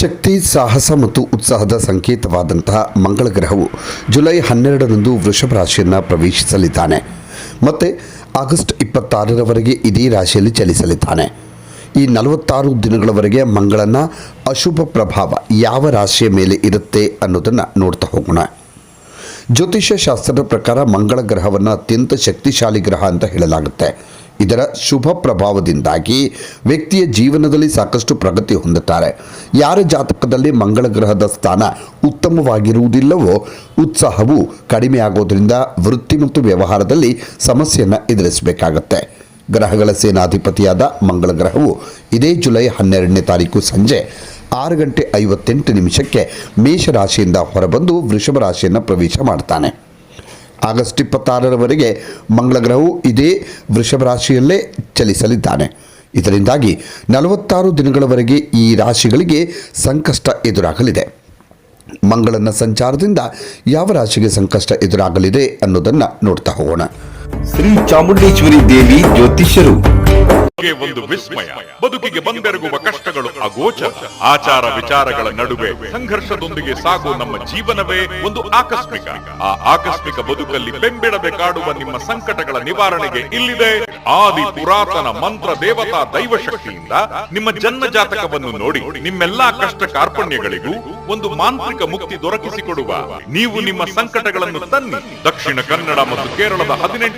ಶಕ್ತಿ, ಸಾಹಸ ಮತ್ತು ಉತ್ಸಾಹದ ಸಂಕೇತವಾದಂತಹ ಮಂಗಳ ಗ್ರಹವು ಜುಲೈ ಹನ್ನೆರಡರಂದು ವೃಷಭ ರಾಶಿಯನ್ನು ಪ್ರವೇಶಿಸಲಿದ್ದಾನೆ. ಮತ್ತು ಆಗಸ್ಟ್ ಇಪ್ಪತ್ತಾರರವರೆಗೆ ಇದೇ ರಾಶಿಯಲ್ಲಿ ಚಲಿಸಲಿದ್ದಾನೆ. ಈ ನಲವತ್ತಾರು ದಿನಗಳವರೆಗೆ ಮಂಗಳನ ಅಶುಭ ಪ್ರಭಾವ ಯಾವ ರಾಶಿಯ ಮೇಲೆ ಇರುತ್ತೆ ಅನ್ನೋದನ್ನು ನೋಡ್ತಾ ಹೋಗೋಣ. ಜ್ಯೋತಿಷ್ಯ ಶಾಸ್ತ್ರದ ಪ್ರಕಾರ ಮಂಗಳ ಗ್ರಹವನ್ನು ಅತ್ಯಂತ ಶಕ್ತಿಶಾಲಿ ಗ್ರಹ ಅಂತ ಹೇಳಲಾಗುತ್ತೆ. ಇದರ ಶುಭ ಪ್ರಭಾವದಿಂದಾಗಿ ವ್ಯಕ್ತಿಯ ಜೀವನದಲ್ಲಿ ಸಾಕಷ್ಟು ಪ್ರಗತಿ ಹೊಂದುತ್ತಾರೆ. ಯಾರ ಜಾತಕದಲ್ಲಿ ಮಂಗಳ ಗ್ರಹದ ಸ್ಥಾನ ಉತ್ತಮವಾಗಿರುವುದಿಲ್ಲವೋ ಉತ್ಸಾಹವು ಕಡಿಮೆಯಾಗೋದ್ರಿಂದ ವೃತ್ತಿ ಮತ್ತು ವ್ಯವಹಾರದಲ್ಲಿ ಸಮಸ್ಯೆಯನ್ನು ಎದುರಿಸಬೇಕಾಗತ್ತೆ. ಗ್ರಹಗಳ ಸೇನಾಧಿಪತಿಯಾದ ಮಂಗಳ ಗ್ರಹವು ಇದೇ ಜುಲೈ ಹನ್ನೆರಡನೇ ತಾರೀಕು ಸಂಜೆ ಆರು ಗಂಟೆ ಐವತ್ತೆಂಟು ನಿಮಿಷಕ್ಕೆ ಮೇಷರಾಶಿಯಿಂದ ಹೊರಬಂದು ವೃಷಭ ರಾಶಿಯನ್ನು ಪ್ರವೇಶ ಮಾಡ್ತಾನೆ. ಆಗಸ್ಟ್ ಇಪ್ಪತ್ತಾರರವರೆಗೆ ಮಂಗಳ ಗ್ರಹವು ಇದೇ ವೃಷಭ ರಾಶಿಯಲ್ಲೇ ಚಲಿಸಲಿದ್ದಾನೆ. ಇದರಿಂದಾಗಿ ನಲವತ್ತಾರು ದಿನಗಳವರೆಗೆ ಈ ರಾಶಿಗಳಿಗೆ ಸಂಕಷ್ಟ ಎದುರಾಗಲಿದೆ. ಮಂಗಳನ ಸಂಚಾರದಿಂದ ಯಾವ ರಾಶಿಗೆ ಸಂಕಷ್ಟ ಎದುರಾಗಲಿದೆ ಅನ್ನೋದನ್ನು ನೋಡ್ತಾ ಹೋಗೋಣ. ಶ್ರೀ ಚಾಮುಂಡೇಶ್ವರಿ ದೇವಿ ಜ್ಯೋತಿಷ್ಯರು. ಒಂದು ವಿಸ್ಮಯ, ಬದುಕಿಗೆ ಬಂದೆರಗುವ ಕಷ್ಟಗಳು ಅಗೋಚರ, ಆಚಾರ ವಿಚಾರಗಳ ನಡುವೆ ಸಂಘರ್ಷದೊಂದಿಗೆ ಸಾಗುವ ನಮ್ಮ ಜೀವನವೇ ಒಂದು ಆಕಸ್ಮಿಕ. ಆ ಆಕಸ್ಮಿಕ ಬದುಕಲ್ಲಿ ಬೆಂಬಿಡಬೇಕಾಡುವ ನಿಮ್ಮ ಸಂಕಟಗಳ ನಿವಾರಣೆಗೆ ಇಲ್ಲಿದೆ ಆದಿ ಪುರಾತನ ಮಂತ್ರ ದೇವತಾ ದೈವ ಶಕ್ತಿಯಿಂದ ನಿಮ್ಮ ಜನ್ಮ ಜಾತಕವನ್ನು ನೋಡಿ ನಿಮ್ಮೆಲ್ಲಾ ಕಷ್ಟ ಕಾರ್ಪಣ್ಯಗಳಿಗೂ ಒಂದು ಮಾಂತ್ರಿಕ ಮುಕ್ತಿ ದೊರಕಿಸಿಕೊಡುವ. ನೀವು ನಿಮ್ಮ ಸಂಕಟಗಳನ್ನು ತನ್ನಿ. ದಕ್ಷಿಣ ಕನ್ನಡ ಮತ್ತು ಕೇರಳದ ಹದಿನೆಂಟು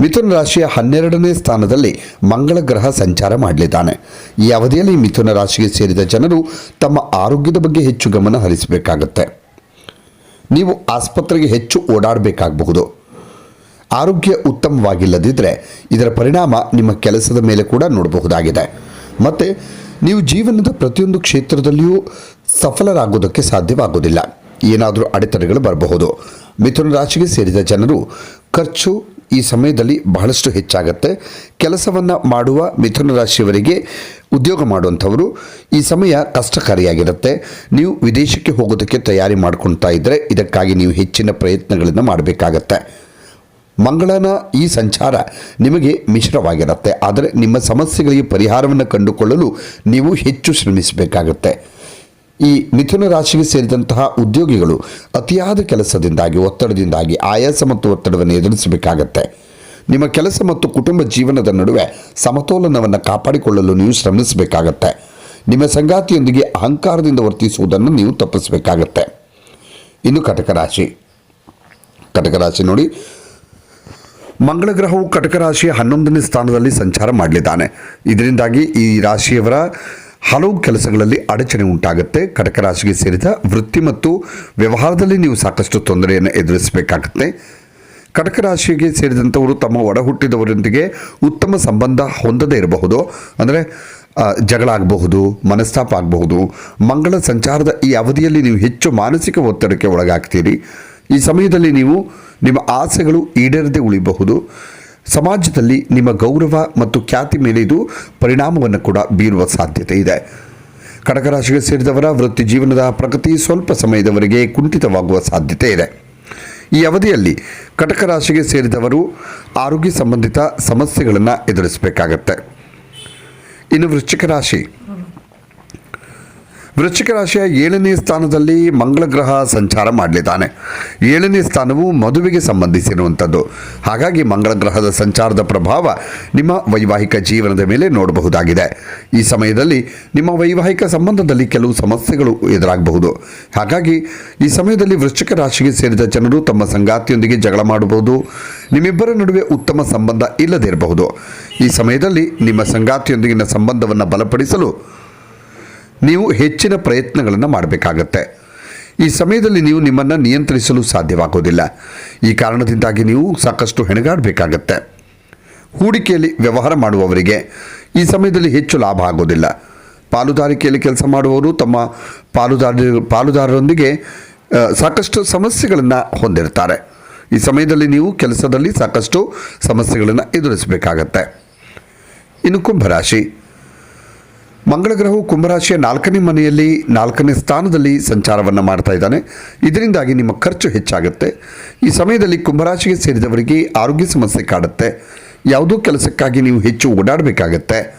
ಮಿಥುನ ರಾಶಿಯ ಹನ್ನೆರಡನೇ ಸ್ಥಾನದಲ್ಲಿ ಮಂಗಳ ಗ್ರಹ ಸಂಚಾರ ಮಾಡಲಿದ್ದಾನೆ. ಈ ಅವಧಿಯಲ್ಲಿ ಮಿಥುನ ರಾಶಿಗೆ ಸೇರಿದ ಜನರು ತಮ್ಮ ಆರೋಗ್ಯದ ಬಗ್ಗೆ ಹೆಚ್ಚು ಗಮನ ಹರಿಸಬೇಕಾಗತ್ತೆ. ನೀವು ಆಸ್ಪತ್ರೆಗೆ ಹೆಚ್ಚು ಓಡಾಡಬೇಕಾಗಬಹುದು. ಆರೋಗ್ಯ ಉತ್ತಮವಾಗಿಲ್ಲದಿದ್ದರೆ ಇದರ ಪರಿಣಾಮ ನಿಮ್ಮ ಕೆಲಸದ ಮೇಲೆ ಕೂಡ ನೋಡಬಹುದಾಗಿದೆ. ಮತ್ತು ನೀವು ಜೀವನದ ಪ್ರತಿಯೊಂದು ಕ್ಷೇತ್ರದಲ್ಲಿಯೂ ಸಫಲರಾಗೋದಕ್ಕೆ ಸಾಧ್ಯವಾಗೋದಿಲ್ಲ ಏನಾದರೂ ಅಡೆತಡೆಗಳು ಬರಬಹುದು. ಮಿಥುನ ರಾಶಿಗೆ ಸೇರಿದ ಜನರು ಖರ್ಚು ಈ ಸಮಯದಲ್ಲಿ ಬಹಳಷ್ಟು ಹೆಚ್ಚಾಗತ್ತೆ. ಕೆಲಸವನ್ನು ಮಾಡುವ ಮಿಥುನ ರಾಶಿಯವರಿಗೆ ಉದ್ಯೋಗ ಮಾಡುವಂಥವರು ಈ ಸಮಯ ಕಷ್ಟಕಾರಿಯಾಗಿರುತ್ತೆ. ನೀವು ವಿದೇಶಕ್ಕೆ ಹೋಗೋದಕ್ಕೆ ತಯಾರಿ ಮಾಡ್ಕೊಳ್ತಾ ಇದ್ದರೆ ಇದಕ್ಕಾಗಿ ನೀವು ಹೆಚ್ಚಿನ ಪ್ರಯತ್ನಗಳನ್ನು ಮಾಡಬೇಕಾಗತ್ತೆ. ಮಂಗಳನ ಈ ಸಂಚಾರ ನಿಮಗೆ ಮಿಶ್ರವಾಗಿರುತ್ತೆ. ಆದರೆ ನಿಮ್ಮ ಸಮಸ್ಯೆಗಳಿಗೆ ಪರಿಹಾರವನ್ನು ಕಂಡುಕೊಳ್ಳಲು ನೀವು ಹೆಚ್ಚು ಶ್ರಮಿಸಬೇಕಾಗತ್ತೆ. ಈ ಮಿಥುನ ರಾಶಿಗೆ ಸೇರಿದಂತಹ ಉದ್ಯೋಗಿಗಳು ಅತಿಯಾದ ಕೆಲಸದಿಂದಾಗಿ, ಒತ್ತಡದಿಂದಾಗಿ, ಆಯಾಸ ಮತ್ತು ಒತ್ತಡವನ್ನು ಎದುರಿಸಬೇಕಾಗತ್ತೆ. ನಿಮ್ಮ ಕೆಲಸ ಮತ್ತು ಕುಟುಂಬ ಜೀವನದ ನಡುವೆ ಸಮತೋಲನವನ್ನು ಕಾಪಾಡಿಕೊಳ್ಳಲು ನೀವು ಶ್ರಮಿಸಬೇಕಾಗತ್ತೆ. ನಿಮ್ಮ ಸಂಗಾತಿಯೊಂದಿಗೆ ಅಹಂಕಾರದಿಂದ ವರ್ತಿಸುವುದನ್ನು ನೀವು ತಪ್ಪಿಸಬೇಕಾಗತ್ತೆ. ಇನ್ನು ಕಟಕ ರಾಶಿ. ಕಟಕ ರಾಶಿ ನೋಡಿ. ಮಂಗಳ ಗ್ರಹವು ಕಟಕ ರಾಶಿಯ ಹನ್ನೊಂದನೇ ಸ್ಥಾನದಲ್ಲಿ ಸಂಚಾರ ಮಾಡಲಿದ್ದಾನೆ. ಇದರಿಂದಾಗಿ ಈ ರಾಶಿಯವರ ಹಲವು ಕೆಲಸಗಳಲ್ಲಿ ಅಡಚಣೆ ಉಂಟಾಗುತ್ತೆ. ಕಟಕ ರಾಶಿಗೆ ಸೇರಿದ ವೃತ್ತಿ ಮತ್ತು ವ್ಯವಹಾರದಲ್ಲಿ ನೀವು ಸಾಕಷ್ಟು ತೊಂದರೆಯನ್ನು ಎದುರಿಸಬೇಕಾಗುತ್ತೆ. ಕಟಕ ರಾಶಿಗೆ ಸೇರಿದಂಥವರು ತಮ್ಮ ಒಡ ಹುಟ್ಟಿದವರೊಂದಿಗೆ ಉತ್ತಮ ಸಂಬಂಧ ಹೊಂದದೇ ಇರಬಹುದು. ಅಂದರೆ ಜಗಳ ಆಗಬಹುದು, ಮನಸ್ತಾಪ ಆಗಬಹುದು. ಮಂಗಳ ಸಂಚಾರದ ಈ ಅವಧಿಯಲ್ಲಿ ನೀವು ಹೆಚ್ಚು ಮಾನಸಿಕ ಒತ್ತಡಕ್ಕೆ ಒಳಗಾಗ್ತೀರಿ. ಈ ಸಮಯದಲ್ಲಿ ನೀವು ನಿಮ್ಮ ಆಸೆಗಳು ಈಡೇರದೆ ಉಳಿಬಹುದು. ಸಮಾಜದಲ್ಲಿ ನಿಮ್ಮ ಗೌರವ ಮತ್ತು ಖ್ಯಾತಿ ಮೇಲೆ ಇದು ಪರಿಣಾಮವನ್ನು ಕೂಡ ಬೀರುವ ಸಾಧ್ಯತೆ ಇದೆ. ಕಟಕ ರಾಶಿಗೆ ಸೇರಿದವರ ವೃತ್ತಿ ಜೀವನದ ಪ್ರಗತಿ ಸ್ವಲ್ಪ ಸಮಯದವರೆಗೆ ಕುಂಠಿತವಾಗುವ ಸಾಧ್ಯತೆ ಇದೆ. ಈ ಅವಧಿಯಲ್ಲಿ ಕಟಕ ರಾಶಿಗೆ ಸೇರಿದವರು ಆರೋಗ್ಯ ಸಂಬಂಧಿತ ಸಮಸ್ಯೆಗಳನ್ನು ಎದುರಿಸಬೇಕಾಗತ್ತೆ. ಇನ್ನು ವೃಶ್ಚಿಕ ರಾಶಿ ವೃಶ್ಚಿಕ ರಾಶಿಯ ಏಳನೇ ಸ್ಥಾನದಲ್ಲಿ ಮಂಗಳ ಗ್ರಹ ಸಂಚಾರ ಮಾಡಲಿದ್ದಾನೆ. ಏಳನೇ ಸ್ಥಾನವು ಮದುವೆಗೆ ಸಂಬಂಧಿಸಿರುವಂಥದ್ದು. ಹಾಗಾಗಿ ಮಂಗಳ ಗ್ರಹದ ಸಂಚಾರದ ಪ್ರಭಾವ ನಿಮ್ಮ ವೈವಾಹಿಕ ಜೀವನದ ಮೇಲೆ ನೋಡಬಹುದಾಗಿದೆ. ಈ ಸಮಯದಲ್ಲಿ ನಿಮ್ಮ ವೈವಾಹಿಕ ಸಂಬಂಧದಲ್ಲಿ ಕೆಲವು ಸಮಸ್ಯೆಗಳು ಎದುರಾಗಬಹುದು. ಹಾಗಾಗಿ ಈ ಸಮಯದಲ್ಲಿ ವೃಶ್ಚಿಕ ರಾಶಿಗೆ ಸೇರಿದ ಜನರು ತಮ್ಮ ಸಂಗಾತಿಯೊಂದಿಗೆ ಜಗಳ ಮಾಡಬಹುದು. ನಿಮ್ಮಿಬ್ಬರ ನಡುವೆ ಉತ್ತಮ ಸಂಬಂಧ ಇಲ್ಲದೇ ಇರಬಹುದು ಈ ಸಮಯದಲ್ಲಿ ನಿಮ್ಮ ಸಂಗಾತಿಯೊಂದಿಗಿನ ಸಂಬಂಧವನ್ನು ಬಲಪಡಿಸಲು ನೀವು ಹೆಚ್ಚಿನ ಪ್ರಯತ್ನಗಳನ್ನು ಮಾಡಬೇಕಾಗತ್ತೆ. ಈ ಸಮಯದಲ್ಲಿ ನೀವು ನಿಮ್ಮನ್ನು ನಿಯಂತ್ರಿಸಲು ಸಾಧ್ಯವಾಗೋದಿಲ್ಲ. ಈ ಕಾರಣದಿಂದಾಗಿ ನೀವು ಸಾಕಷ್ಟು ಹೆಣಗಾಡಬೇಕಾಗತ್ತೆ. ಹೂಡಿಕೆಯಲ್ಲಿ ವ್ಯವಹಾರ ಮಾಡುವವರಿಗೆ ಈ ಸಮಯದಲ್ಲಿ ಹೆಚ್ಚು ಲಾಭ ಆಗೋದಿಲ್ಲ. ಪಾಲುದಾರಿಕೆಯಲ್ಲಿ ಕೆಲಸ ಮಾಡುವವರು ತಮ್ಮ ಪಾಲುದಾರ, ಪಾಲುದಾರರೊಂದಿಗೆ ಸಾಕಷ್ಟು ಸಮಸ್ಯೆಗಳನ್ನು ಹೊಂದಿರ್ತಾರೆ. ಈ ಸಮಯದಲ್ಲಿ ನೀವು ಕೆಲಸದಲ್ಲಿ ಸಾಕಷ್ಟು ಸಮಸ್ಯೆಗಳನ್ನು ಎದುರಿಸಬೇಕಾಗತ್ತೆ. ಇನ್ನು ಕುಂಭರಾಶಿ. ಮಂಗಳ ಗ್ರಹವು ಕುಂಭರಾಶಿಯ ನಾಲ್ಕನೇ ಮನೆಯಲ್ಲಿ ನಾಲ್ಕನೇ ಸ್ಥಾನದಲ್ಲಿ ಸಂಚಾರವನ್ನು ಮಾಡ್ತಾ ಇದ್ದಾನೆ. ಇದರಿಂದಾಗಿ ನಿಮ್ಮ ಖರ್ಚು ಹೆಚ್ಚಾಗುತ್ತೆ. ಈ ಸಮಯದಲ್ಲಿ ಕುಂಭರಾಶಿಗೆ ಸೇರಿದವರಿಗೆ ಆರೋಗ್ಯ ಸಮಸ್ಯೆ ಕಾಡುತ್ತೆ. ಯಾವುದೋ ಕೆಲಸಕ್ಕಾಗಿ ನೀವು ಹೆಚ್ಚು ಓಡಾಡಬೇಕಾಗತ್ತೆ.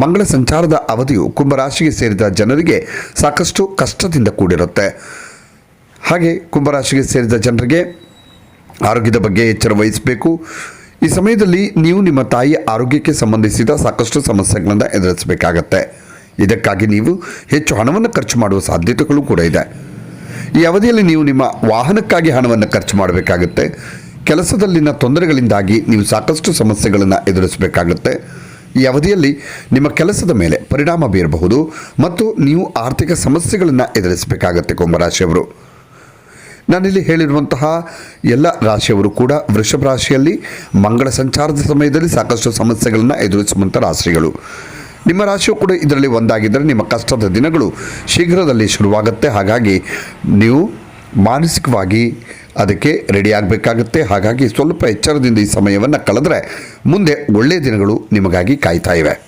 ಮಂಗಳ ಸಂಚಾರದ ಅವಧಿಯು ಕುಂಭರಾಶಿಗೆ ಸೇರಿದ ಜನರಿಗೆ ಸಾಕಷ್ಟು ಕಷ್ಟದಿಂದ ಕೂಡಿರುತ್ತೆ. ಹಾಗೆ ಕುಂಭರಾಶಿಗೆ ಸೇರಿದ ಜನರಿಗೆ ಆರೋಗ್ಯದ ಬಗ್ಗೆ ಎಚ್ಚರ ವಹಿಸಬೇಕು. ಈ ಸಮಯದಲ್ಲಿ ನೀವು ನಿಮ್ಮ ತಾಯಿಯ ಆರೋಗ್ಯಕ್ಕೆ ಸಂಬಂಧಿಸಿದ ಸಾಕಷ್ಟು ಸಮಸ್ಯೆಗಳನ್ನು ಎದುರಿಸಬೇಕಾಗತ್ತೆ. ಇದಕ್ಕಾಗಿ ನೀವು ಹೆಚ್ಚು ಹಣವನ್ನು ಖರ್ಚು ಮಾಡುವ ಸಾಧ್ಯತೆಗಳು ಕೂಡ ಇದೆ. ಈ ಅವಧಿಯಲ್ಲಿ ನೀವು ನಿಮ್ಮ ವಾಹನಕ್ಕಾಗಿ ಹಣವನ್ನು ಖರ್ಚು ಮಾಡಬೇಕಾಗುತ್ತೆ. ಕೆಲಸದಲ್ಲಿನ ತೊಂದರೆಗಳಿಂದಾಗಿ ನೀವು ಸಾಕಷ್ಟು ಸಮಸ್ಯೆಗಳನ್ನು ಎದುರಿಸಬೇಕಾಗುತ್ತೆ. ಈ ಅವಧಿಯಲ್ಲಿ ನಿಮ್ಮ ಕೆಲಸದ ಮೇಲೆ ಪರಿಣಾಮ ಬೀರಬಹುದು ಮತ್ತು ನೀವು ಆರ್ಥಿಕ ಸಮಸ್ಯೆಗಳನ್ನು ಎದುರಿಸಬೇಕಾಗುತ್ತೆ ಕುಂಭರಾಶಿಯವರು. ನಾನಿಲ್ಲಿ ಹೇಳಿರುವಂತಹ ಎಲ್ಲ ರಾಶಿಯವರು ಕೂಡ ವೃಷಭ ರಾಶಿಯಲ್ಲಿ ಮಂಗಳ ಸಂಚಾರದ ಸಮಯದಲ್ಲಿ ಸಾಕಷ್ಟು ಸಮಸ್ಯೆಗಳನ್ನು ಎದುರಿಸುವಂಥ ರಾಶಿಗಳು. ನಿಮ್ಮ ರಾಶಿಯು ಕೂಡ ಇದರಲ್ಲಿ ಒಂದಾಗಿದ್ದರೆ ನಿಮ್ಮ ಕಷ್ಟದ ದಿನಗಳು ಶೀಘ್ರದಲ್ಲಿ ಶುರುವಾಗುತ್ತೆ. ಹಾಗಾಗಿ ನೀವು ಮಾನಸಿಕವಾಗಿ ಅದಕ್ಕೆ ರೆಡಿ ಆಗಬೇಕಾಗುತ್ತೆ. ಹಾಗಾಗಿ ಸ್ವಲ್ಪ ಎಚ್ಚರದಿಂದ ಈ ಸಮಯವನ್ನು ಕಳೆದ್ರೆ ಮುಂದೆ ಒಳ್ಳೆಯ ದಿನಗಳು ನಿಮಗಾಗಿ ಕಾಯ್ತಾ ಇವೆ.